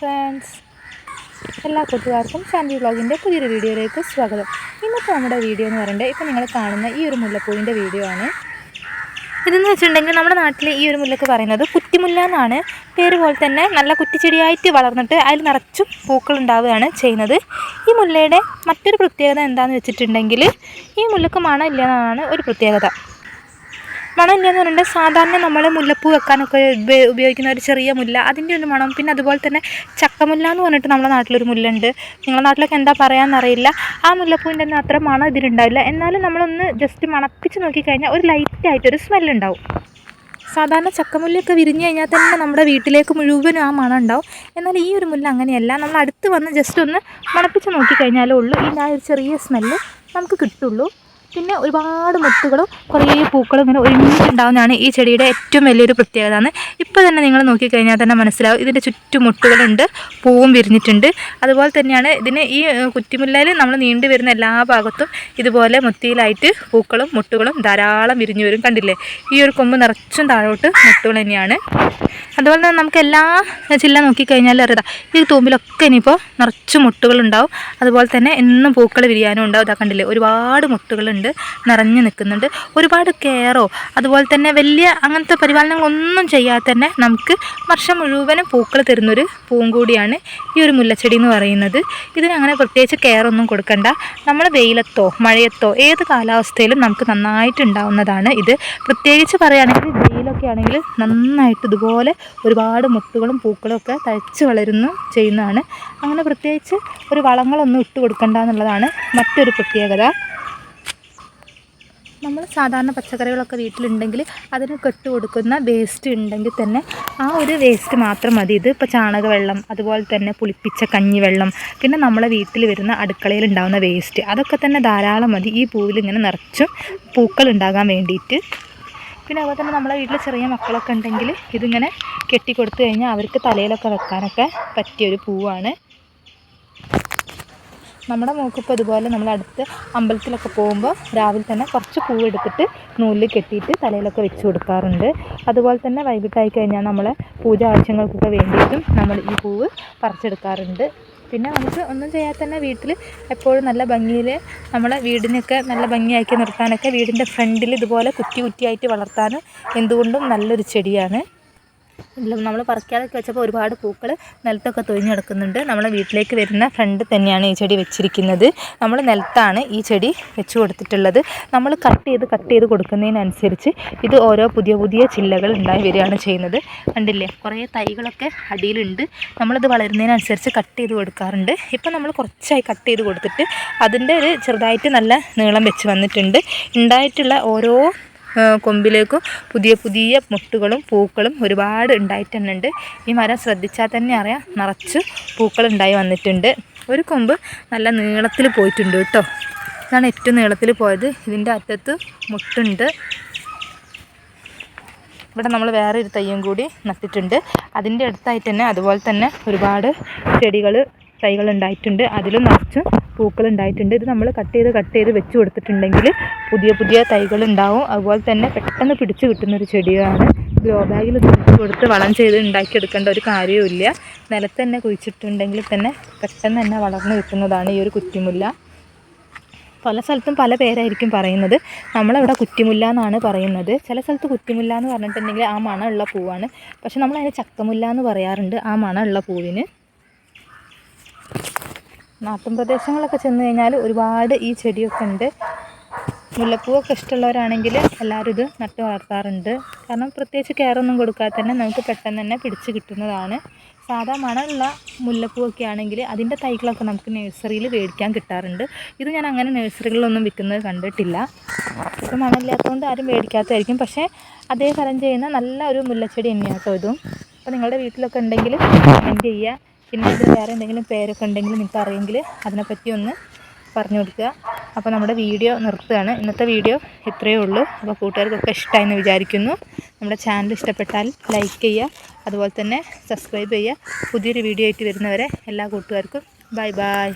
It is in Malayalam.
ഫ്രണ്ട്സ് എല്ലാ കൂട്ടുകാർക്കും സാൻഡി വ്ളോഗിന്റെ പുതിയൊരു വീഡിയോയിലേക്ക് സ്വാഗതം. ഇന്നത്തെ നമ്മുടെ വീഡിയോ എന്ന് പറയുന്നത് ഇപ്പോൾ നിങ്ങൾ കാണുന്ന ഈ ഒരു മുല്ലപ്പൂവിന്റെ വീഡിയോ ആണ്. ഇതെന്ന് വെച്ചിട്ടുണ്ടെങ്കിൽ നമ്മുടെ നാട്ടിൽ ഈ ഒരു മുല്ലക്ക് പറയുന്നത് കുറ്റിമുല്ല എന്നാണ്. പേര് പോലെ തന്നെ നല്ല കുറ്റിച്ചെടിയായിട്ട് വളർന്നിട്ട് അതിൽ നിറച്ചും പൂക്കൾ ഉണ്ടാവുകയാണ് ചെയ്യുന്നത്. ഈ മുല്ലയുടെ മറ്റൊരു പ്രത്യേകത എന്താണെന്ന് വെച്ചിട്ടുണ്ടെങ്കിൽ ഈ മുല്ലക്ക് മണം ഇല്ല എന്നതാണ് ഒരു പ്രത്യേകത. മണം എന്ന് പറയുന്നത് സാധാരണ നമ്മൾ മുല്ലപ്പൂ വെക്കാനൊക്കെ ഉപയോഗിക്കുന്ന ഒരു ചെറിയ മുല്ല അതിന്റെ ഒരു മണം. പിന്നെ അതുപോലെ തന്നെ ചക്കമുല്ല എന്ന് പറഞ്ഞിട്ട് നമ്മുടെ നാട്ടിലൊരു മുല്ലുണ്ട്. നിങ്ങളുടെ നാട്ടിലൊക്കെ എന്താ പറയാമെന്നറിയില്ല ആ മുല്ലപ്പൂവിന്റെ ഒന്നും അത്ര മണം ഇതിലുണ്ടാവില്ല. എന്നാലും നമ്മളൊന്ന് ജസ്റ്റ് മണപ്പിച്ച് നോക്കിക്കഴിഞ്ഞാൽ ഒരു ലൈറ്റായിട്ടൊരു സ്മെല്ലുണ്ടാവും സാധാരണ ചക്കമുല്ലയൊക്കെ വിരിഞ്ഞു കഴിഞ്ഞാൽ തന്നെ നമ്മുടെ വീട്ടിലേക്ക് മുഴുവനും ആ മണം ഉണ്ടാവും. എന്നാൽ ഈ ഒരു മുല്ല അങ്ങനെയല്ല. നമ്മൾ അടുത്ത് വന്ന് ജസ്റ്റ് ഒന്ന് മണപ്പിച്ച് നോക്കിക്കഴിഞ്ഞാലേ ഉള്ളൂ. ആ ഒരു ചെറിയ സ്മെല്ല് നമുക്ക് കിട്ടുള്ളൂ. പിന്നെ ഒരുപാട് മുത്തുകളും കുറേ പൂക്കളും ഇങ്ങനെ ഒരുമിച്ച് ഉണ്ടാവുന്നതാണ് ഈ ചെടിയുടെ ഏറ്റവും വലിയൊരു പ്രത്യേകത എന്ന് ഇപ്പോൾ തന്നെ നിങ്ങൾ നോക്കിക്കഴിഞ്ഞാൽ തന്നെ മനസ്സിലാവും. ഇതിന്റെ ചുറ്റും മുട്ടുകളുണ്ട് പൂവും വിരിഞ്ഞിട്ടുണ്ട്. അതുപോലെ തന്നെയാണ് ഇതിന് ഈ കുറ്റിമുല്ലയിൽ നമ്മൾ നീണ്ടു വരുന്ന എല്ലാ ഭാഗത്തും ഇതുപോലെ മുത്തിയിലായിട്ട് പൂക്കളും മുട്ടുകളും ധാരാളം വിരിഞ്ഞു വരും. കണ്ടില്ലേ? ഈ ഒരു കൊമ്പ് നിറച്ചും താഴോട്ട് മുട്ടുകൾ തന്നെയാണ്. അതുപോലെ തന്നെ നമുക്ക് എല്ലാ ജില്ല നോക്കിക്കഴിഞ്ഞാൽ അറിയാം. ഈ തൂമ്പിലൊക്കെ ഇനിയിപ്പോൾ നിറച്ച് മുട്ടുകളുണ്ടാവും. അതുപോലെ തന്നെ എന്നും പൂക്കൾ വിരിയാനും ഉണ്ടാവും. ഇതാ കണ്ടില്ലേ? ഒരുപാട് മുട്ടുകളുണ്ട്. നിറഞ്ഞു നിൽക്കുന്നുണ്ട്. ഒരുപാട് കെയറോ അതുപോലെ തന്നെ വലിയ അങ്ങനത്തെ പരിപാലനങ്ങളൊന്നും ചെയ്യാതെ തന്നെ നമുക്ക് വർഷം മുഴുവനും പൂക്കൾ തരുന്നൊരു പൂവും കൂടിയാണ് ഈ ഒരു മുല്ലച്ചെടി എന്ന് പറയുന്നത്. ഇതിനങ്ങനെ പ്രത്യേകിച്ച് കെയറൊന്നും കൊടുക്കണ്ട. നമ്മൾ വെയിലത്തോ മഴയത്തോ ഏത് കാലാവസ്ഥയിലും നമുക്ക് നന്നായിട്ട് ഉണ്ടാവുന്നതാണ് ഇത്. പ്രത്യേകിച്ച് പറയുകയാണെങ്കിൽ വെയിലൊക്കെ ആണെങ്കിൽ നന്നായിട്ട് ഇതുപോലെ ഒരുപാട് മുട്ടുകളും പൂക്കളും ഒക്കെ തഴച്ച് വളരുന്നു ചെയ്യുന്നതാണ്. അങ്ങനെ പ്രത്യേകിച്ച് ഒരു വളങ്ങളൊന്നും ഇട്ട് കൊടുക്കണ്ട എന്നുള്ളതാണ് മറ്റൊരു പ്രത്യേകത. നമ്മൾ സാധാരണ പച്ചക്കറികളൊക്കെ വീട്ടിലുണ്ടെങ്കിൽ അതിന് കെട്ട് കൊടുക്കുന്ന വേസ്റ്റ് ഉണ്ടെങ്കിൽ തന്നെ ആ ഒരു വേസ്റ്റ് മാത്രം മതി. ഇത് ഇപ്പോൾ ചാണകവെള്ളം അതുപോലെ തന്നെ പുളിപ്പിച്ച കഞ്ഞിവെള്ളം പിന്നെ നമ്മളെ വീട്ടിൽ വരുന്ന അടുക്കളയിൽ ഉണ്ടാകുന്ന വേസ്റ്റ് അതൊക്കെ തന്നെ ധാരാളം മതി. ഈ പൂവിൽ ഇങ്ങനെ നിറച്ചും പൂക്കൾ ഉണ്ടാകാൻ വേണ്ടിയിട്ട്. പിന്നെ അതുപോലെ തന്നെ നമ്മളെ വീട്ടിൽ ചെറിയ മക്കളൊക്കെ ഉണ്ടെങ്കിൽ ഇതിങ്ങനെ കെട്ടിക്കൊടുത്തു കഴിഞ്ഞാൽ അവർക്ക് തലയിലൊക്കെ വെക്കാനൊക്കെ പറ്റിയൊരു പൂവാണ്. നമ്മുടെ മൂക്കിപ്പോൾ ഇതുപോലെ നമ്മൾ അടുത്ത് അമ്പലത്തിലൊക്കെ പോകുമ്പോൾ രാവിലെ തന്നെ കുറച്ച് പൂവെടുത്തിട്ട് നൂലിൽ കെട്ടിയിട്ട് തലയിലൊക്കെ വെച്ച് കൊടുക്കാറുണ്ട്. അതുപോലെ തന്നെ വൈകിട്ടായി കഴിഞ്ഞാൽ നമ്മളെ പൂജ ആവശ്യങ്ങൾക്കൊക്കെ വേണ്ടിയിട്ടും നമ്മൾ ഈ പൂവ് പറിച്ചെടുക്കാറുണ്ട്. പിന്നെ നമുക്ക് ഒന്നും ചെയ്യാതെ തന്നെ വീട്ടിൽ എപ്പോഴും നല്ല ഭംഗിയിൽ നമ്മളെ വീടിനൊക്കെ നല്ല ഭംഗിയാക്കി നിർത്താനൊക്കെ വീടിന്റെ ഫ്രണ്ടിൽ ഇതുപോലെ കുറ്റി കുറ്റിയായിട്ട് വളർത്താൻ എന്തുകൊണ്ടും നല്ലൊരു ചെടിയാണ്. നമ്മൾ പറിക്കാതൊക്കെ വെച്ചപ്പോൾ ഒരുപാട് പൂക്കൾ നിലത്തൊക്കെ തൊഴിഞ്ഞ് കിടക്കുന്നുണ്ട്. നമ്മളെ വീട്ടിലേക്ക് വരുന്ന ഫ്രണ്ട് തന്നെയാണ് ഈ ചെടി വെച്ചിരിക്കുന്നത്. നമ്മൾ നിലത്താണ് ഈ ചെടി വെച്ച് കൊടുത്തിട്ടുള്ളത്. നമ്മൾ കട്ട് ചെയ്ത് കട്ട് ചെയ്ത് കൊടുക്കുന്നതിനനുസരിച്ച് ഇത് ഓരോ പുതിയ പുതിയ ചില്ലകൾ ഉണ്ടായി വരികയാണ് ചെയ്യുന്നത്. കണ്ടില്ലേ? കുറേ തൈകളൊക്കെ അടിയിലുണ്ട്. നമ്മളത് വളരുന്നതിനനുസരിച്ച് കട്ട് ചെയ്ത് കൊടുക്കാറുണ്ട്. ഇപ്പം നമ്മൾ കുറച്ചായി കട്ട് ചെയ്ത് കൊടുത്തിട്ട് അതിന്റെ ഒരു ചെറുതായിട്ട് നല്ല നീളം വെച്ച് വന്നിട്ടുണ്ട്. ഉണ്ടായിട്ടുള്ള ഓരോ കൊമ്പിലേക്കും പുതിയ പുതിയ മുട്ടുകളും പൂക്കളും ഒരുപാട് ഉണ്ടായിട്ടുണ്ട്. ഈ മരം ശ്രദ്ധിച്ചാൽ തന്നെ അറിയാം നിറച്ച് പൂക്കൾ ഉണ്ടായി വന്നിട്ടുണ്ട്. ഒരു കൊമ്പ് നല്ല നീളത്തിൽ പോയിട്ടുണ്ട് കേട്ടോ. ഇതാണ് ഏറ്റവും നീളത്തിൽ പോയത്. ഇതിന്റെ അറ്റത്ത് മുട്ടുണ്ട്. ഇവിടെ നമ്മൾ വേറെ ഒരു തയ്യും കൂടി നട്ടിട്ടുണ്ട്. അതിന്റെ അടുത്തായിട്ട് തന്നെ അതുപോലെ തന്നെ ഒരുപാട് ചെടികൾ തൈകൾ ഉണ്ടായിട്ടുണ്ട് അതിലും നിറച്ചും പൂക്കൾ ഉണ്ടായിട്ടുണ്ട് ഇത് നമ്മൾ കട്ട് ചെയ്ത് കട്ട് ചെയ്ത് വെച്ച് കൊടുത്തിട്ടുണ്ടെങ്കിൽ പുതിയ പുതിയ തൈകൾ ഉണ്ടാവും അതുപോലെ തന്നെ പെട്ടെന്ന് പിടിച്ചു കിട്ടുന്നൊരു ചെടിയാണ്. ഗ്രോ ബാഗിൽ പിടിച്ച് കൊടുത്ത് വളം ചെയ്ത് ഉണ്ടാക്കിയെടുക്കേണ്ട ഒരു കാര്യവുമില്ല നിലത്ത് തന്നെ കുഴിച്ചിട്ടുണ്ടെങ്കിൽ തന്നെ പെട്ടെന്ന് തന്നെ വളർന്നു കിട്ടുന്നതാണ് ഈ ഒരു കുറ്റിമുല്ല. പല സ്ഥലത്തും പല പേരായിരിക്കും പറയുന്നത്. നമ്മളിവിടെ കുറ്റിമുല്ല എന്നാണ് പറയുന്നത്. ചില സ്ഥലത്ത് കുറ്റിമുല്ല എന്ന് പറഞ്ഞിട്ടുണ്ടെങ്കിൽ ആ മണമുള്ള പൂവാണ്. പക്ഷെ നമ്മളതിന് ചക്കമുല്ല എന്ന് പറയാറുണ്ട് ആ മണമുള്ള പൂവിന്. നാട്ടിൻ പ്രദേശങ്ങളൊക്കെ ചെന്ന് കഴിഞ്ഞാൽ ഒരുപാട് ഈ ചെടിയൊക്കെ ഉണ്ട്. മുല്ലപ്പൂവൊക്കെ ഇഷ്ടമുള്ളവരാണെങ്കിൽ എല്ലാവരും ഇത് നട്ട് വളർത്താറുണ്ട്. കാരണം പ്രത്യേകിച്ച് കെയറൊന്നും കൊടുക്കാതെ തന്നെ നമുക്ക് പെട്ടെന്ന് തന്നെ പിടിച്ച് കിട്ടുന്നതാണ്. സാധാ മണമുള്ള മുല്ലപ്പൂവൊക്കെ ആണെങ്കിൽ അതിന്റെ തൈകളൊക്കെ നമുക്ക് നഴ്സറിയിൽ മേടിക്കാൻ കിട്ടാറുണ്ട്. ഇത് ഞാൻ അങ്ങനെ നഴ്സറികളിലൊന്നും വിൽക്കുന്നത് കണ്ടിട്ടില്ല. ഇത് മണമില്ലാത്തതുകൊണ്ട് ആരും മേടിക്കാത്തതായിരിക്കും. പക്ഷേ അതേ ഫലം ചെയ്യുന്ന നല്ല ഒരു മുല്ലച്ചെടി തന്നെയാണ് കേട്ടോ ഇതും. അപ്പോൾ നിങ്ങളുടെ വീട്ടിലൊക്കെ ഉണ്ടെങ്കിൽ കമന്റ് ചെയ്യുക. പിന്നെ ഇതിൽ വേറെ എന്തെങ്കിലും പേരൊക്കെ ഉണ്ടെങ്കിൽ നിങ്ങൾക്ക് അറിയെങ്കിൽ അതിനെപ്പറ്റി ഒന്ന് പറഞ്ഞു കൊടുക്കുക. അപ്പോൾ നമ്മുടെ വീഡിയോ നിർത്തുകയാണ്. ഇന്നത്തെ വീഡിയോ ഇത്രയേ ഉള്ളൂ. അപ്പോൾ കൂട്ടുകാർക്കൊക്കെ ഇഷ്ടമായെന്ന് വിചാരിക്കുന്നു. നമ്മുടെ ചാനൽ ഇഷ്ടപ്പെട്ടാൽ ലൈക്ക് ചെയ്യുക. അതുപോലെ തന്നെ സബ്സ്ക്രൈബ് ചെയ്യുക. പുതിയൊരു വീഡിയോ ആയിട്ട് വരുന്നവരെ എല്ലാ കൂട്ടുകാർക്കും ബൈ ബൈ.